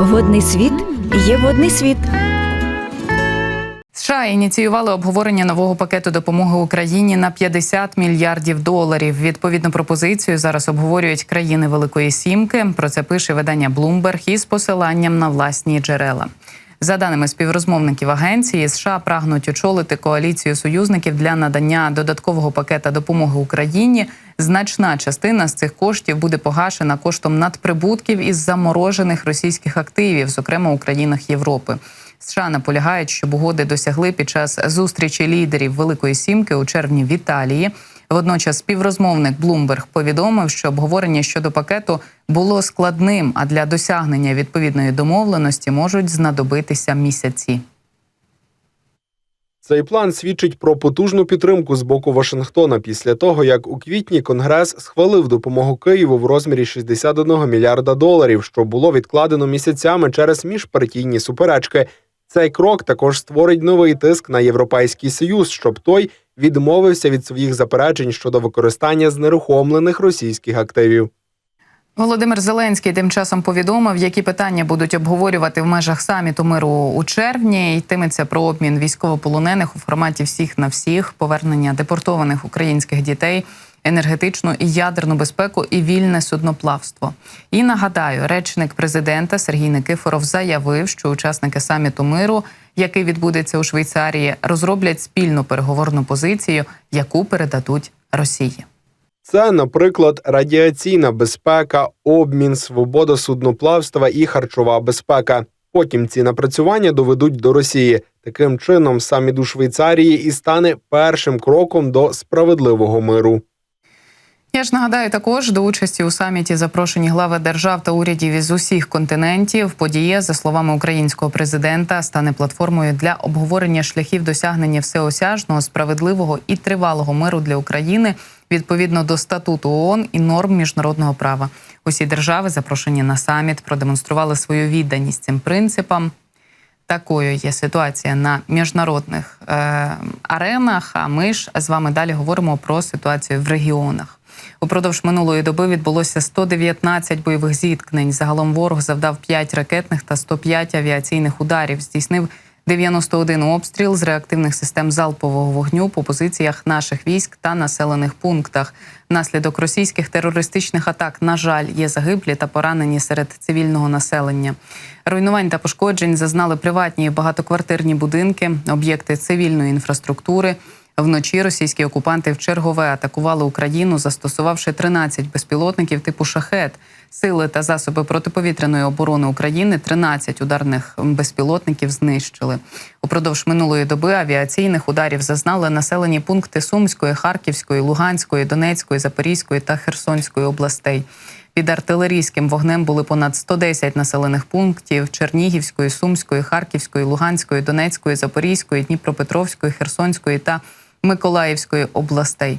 Водний світ є водний світ. США ініціювали обговорення нового пакету допомоги Україні на 50 мільярдів доларів. Відповідну пропозицію зараз обговорюють країни Великої Сімки. Про це пише видання Bloomberg із посиланням на власні джерела. За даними співрозмовників агенції, США прагнуть очолити коаліцію союзників для надання додаткового пакета допомоги Україні. Значна частина з цих коштів буде погашена коштом надприбутків із заморожених російських активів, зокрема у країнах Європи. США наполягають, щоб угоди досягли під час зустрічі лідерів Великої Сімки у червні в Італії. Водночас співрозмовник Bloomberg повідомив, що обговорення щодо пакету було складним, а для досягнення відповідної домовленості можуть знадобитися місяці. Цей план свідчить про потужну підтримку з боку Вашингтона після того, як у квітні Конгрес схвалив допомогу Києву в розмірі 61 мільярда доларів, що було відкладено місяцями через міжпартійні суперечки. Цей крок також створить новий тиск на європейський союз, щоб той відмовився від своїх заперечень щодо використання знерухомлених російських активів. Володимир Зеленський тим часом повідомив, які питання будуть обговорювати в межах саміту миру у червні. Йтиметься про обмін військовополонених у форматі всіх на всіх, повернення депортованих українських дітей, енергетичну і ядерну безпеку і вільне судноплавство. І нагадаю, речник президента Сергій Никифоров заявив, що учасники саміту миру, який відбудеться у Швейцарії, розроблять спільну переговорну позицію, яку передадуть Росії. Це, наприклад, радіаційна безпека, обмін, свобода судноплавства і харчова безпека. Потім ці напрацювання доведуть до Росії. Таким чином, саміт у Швейцарії і стане першим кроком до справедливого миру. Я ж нагадаю також до участі у саміті запрошені глави держав та урядів із усіх континентів. Подія, за словами українського президента, стане платформою для обговорення шляхів досягнення всеосяжного, справедливого і тривалого миру для України відповідно до статуту ООН і норм міжнародного права. Усі держави, запрошені на саміт, продемонстрували свою відданість цим принципам. Такою є ситуація на міжнародних е, аренах. А ми ж з вами далі говоримо про ситуацію в регіонах. Упродовж минулої доби відбулося 119 бойових зіткнень. Загалом ворог завдав 5 ракетних та 105 авіаційних ударів. Здійснив 91 обстріл з реактивних систем залпового вогню по позиціях наших військ та населених пунктах. Наслідок російських терористичних атак, на жаль, є загиблі та поранені серед цивільного населення. Руйнувань та пошкоджень зазнали приватні багатоквартирні будинки, об'єкти цивільної інфраструктури. Вночі російські окупанти в чергове атакували Україну, застосувавши 13 безпілотників типу шахет. Сили та засоби протиповітряної оборони України 13 ударних безпілотників знищили. Упродовж минулої доби авіаційних ударів зазнали населені пункти Сумської, Харківської, Луганської, Донецької, Запорізької та Херсонської областей. Під артилерійським вогнем були понад 110 населених пунктів Чернігівської, Сумської, Харківської, Луганської, Донецької, Запорізької, Дніпропетровської, Херсонської та Миколаївської областей.